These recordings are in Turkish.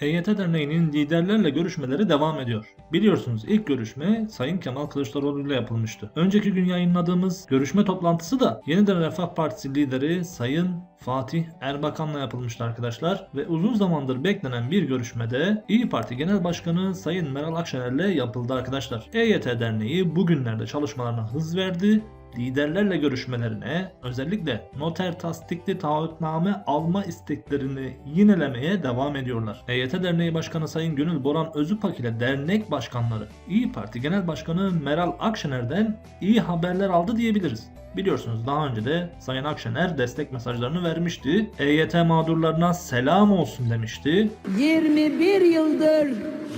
EYT Derneği'nin liderlerle görüşmeleri devam ediyor. Biliyorsunuz ilk görüşme Sayın Kemal Kılıçdaroğlu ile yapılmıştı. Önceki gün yayınladığımız görüşme toplantısı da Yeniden Refah Partisi lideri Sayın Fatih Erbakan'la yapılmıştı arkadaşlar ve uzun zamandır beklenen bir görüşmede İyi Parti Genel Başkanı Sayın Meral Akşener'le yapıldı arkadaşlar. EYT Derneği bugünlerde çalışmalarına hız verdi liderlerle görüşmelerine özellikle noter tasdikli taahhütname alma isteklerini yinelemeye devam ediyorlar. EYT Derneği Başkanı Sayın Gönül Boran Özüpak ile dernek başkanları İyi Parti Genel Başkanı Meral Akşener'den iyi haberler aldı diyebiliriz. Biliyorsunuz daha önce de Sayın Akşener destek mesajlarını vermişti. EYT mağdurlarına selam olsun demişti. 21 yıldır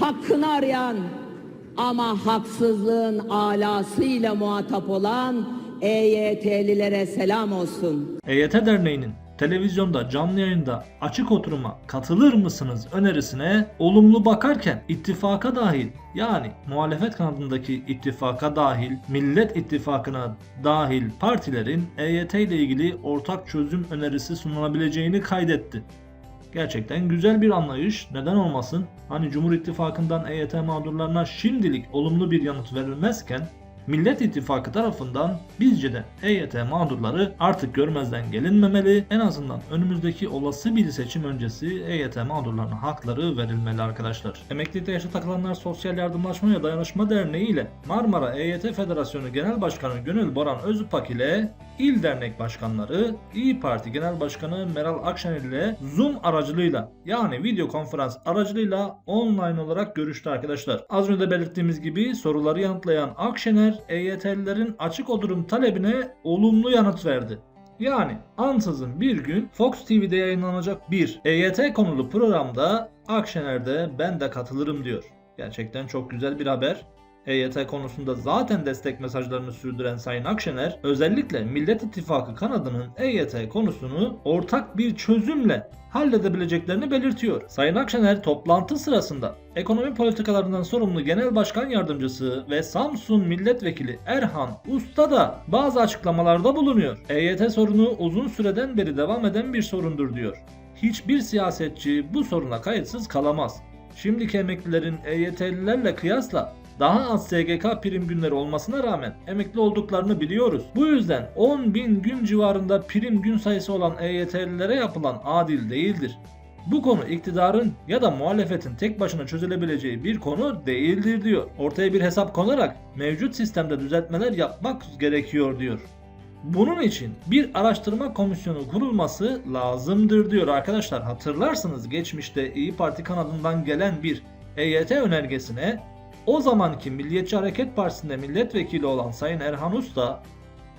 hakkını arayan ama haksızlığın alasıyla muhatap olan EYT'lilere selam olsun. EYT Derneği'nin televizyonda canlı yayında açık oturuma katılır mısınız önerisine olumlu bakarken ittifaka dahil yani muhalefet kanadındaki ittifaka dahil Millet İttifakı'na dahil partilerin EYT ile ilgili ortak çözüm önerisi sunulabileceğini kaydetti. Gerçekten güzel bir anlayış. Neden olmasın? Hani Cumhur İttifakı'ndan EYT mağdurlarına şimdilik olumlu bir yanıt verilmezken Millet İttifakı tarafından bizce de EYT mağdurları artık görmezden gelinmemeli. En azından önümüzdeki olası bir seçim öncesi EYT mağdurlarına hakları verilmeli arkadaşlar. Emeklilikte yaşa takılanlar Sosyal Yardımlaşma ve Dayanışma Derneği ile Marmara EYT Federasyonu Genel Başkanı Gönül Boran Özüpak ile İl Dernek Başkanları, İyi Parti Genel Başkanı Meral Akşener ile Zoom aracılığıyla yani video konferans aracılığıyla online olarak görüştü arkadaşlar. Az önce belirttiğimiz gibi soruları yanıtlayan Akşener EYT'lilerin açık oturum talebine olumlu yanıt verdi. Yani ansızın bir gün Fox TV'de yayınlanacak bir EYT konulu programda Akşener de ben de katılırım diyor. Gerçekten çok güzel bir haber. EYT konusunda zaten destek mesajlarını sürdüren Sayın Akşener özellikle Millet İttifakı kanadının EYT konusunu ortak bir çözümle halledebileceklerini belirtiyor. Sayın Akşener toplantı sırasında ekonomi politikalarından sorumlu Genel Başkan Yardımcısı ve Samsun Milletvekili Erhan Usta da bazı açıklamalarda bulunuyor. EYT sorunu uzun süreden beri devam eden bir sorundur diyor. Hiçbir siyasetçi bu soruna kayıtsız kalamaz. Şimdiki emeklilerin EYT'lilerle kıyasla daha az SGK prim günleri olmasına rağmen emekli olduklarını biliyoruz. Bu yüzden 10 bin gün civarında prim gün sayısı olan EYT'lilere yapılan adil değildir. Bu konu iktidarın ya da muhalefetin tek başına çözülebileceği bir konu değildir diyor. Ortaya bir hesap konarak mevcut sistemde düzeltmeler yapmak gerekiyor diyor. Bunun için bir araştırma komisyonu kurulması lazımdır diyor arkadaşlar. Hatırlarsınız geçmişte İyi Parti kanadından gelen bir EYT önergesine o zamanki Milliyetçi Hareket Partisi'nde milletvekili olan Sayın Erhan Usta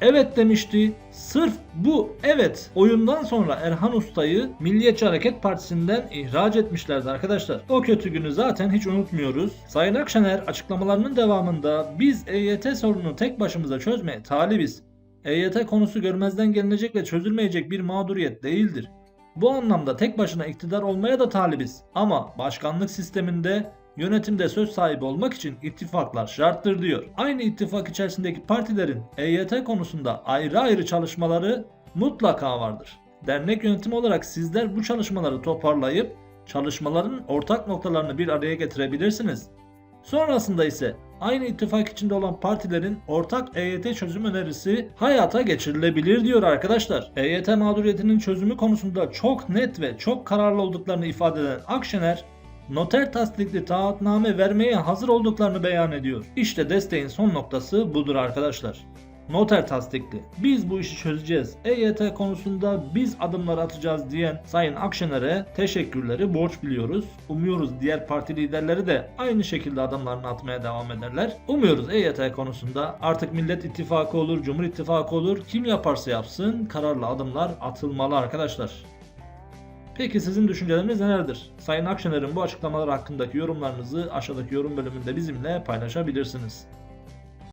evet demişti. Sırf bu evet oyundan sonra Erhan Usta'yı Milliyetçi Hareket Partisi'nden ihraç etmişlerdi arkadaşlar. O kötü günü zaten hiç unutmuyoruz. Sayın Akşener açıklamalarının devamında biz EYT sorununu tek başımıza çözmeye talibiz. EYT konusu görmezden gelinecek ve çözülmeyecek bir mağduriyet değildir. Bu anlamda tek başına iktidar olmaya da talibiz. Ama başkanlık sisteminde yönetimde söz sahibi olmak için ittifaklar şarttır diyor. Aynı ittifak içerisindeki partilerin EYT konusunda ayrı ayrı çalışmaları mutlaka vardır. Dernek yönetimi olarak sizler bu çalışmaları toparlayıp çalışmaların ortak noktalarını bir araya getirebilirsiniz. Sonrasında ise aynı ittifak içinde olan partilerin ortak EYT çözüm önerisi hayata geçirilebilir diyor arkadaşlar. EYT mağduriyetinin çözümü konusunda çok net ve çok kararlı olduklarını ifade eden Akşener, noter tasdikli taahhütname vermeye hazır olduklarını beyan ediyor. İşte desteğin son noktası budur arkadaşlar. Noter tasdikli. Biz bu işi çözeceğiz. EYT konusunda biz adımlar atacağız diyen Sayın Akşener'e teşekkürleri borç biliyoruz. Umuyoruz diğer parti liderleri de aynı şekilde adımlarını atmaya devam ederler. Umuyoruz EYT konusunda artık Millet İttifakı olur, Cumhur İttifakı olur. Kim yaparsa yapsın kararlı adımlar atılmalı arkadaşlar. Peki sizin düşünceleriniz nelerdir? Sayın Akşener'in bu açıklamalar hakkındaki yorumlarınızı aşağıdaki yorum bölümünde bizimle paylaşabilirsiniz.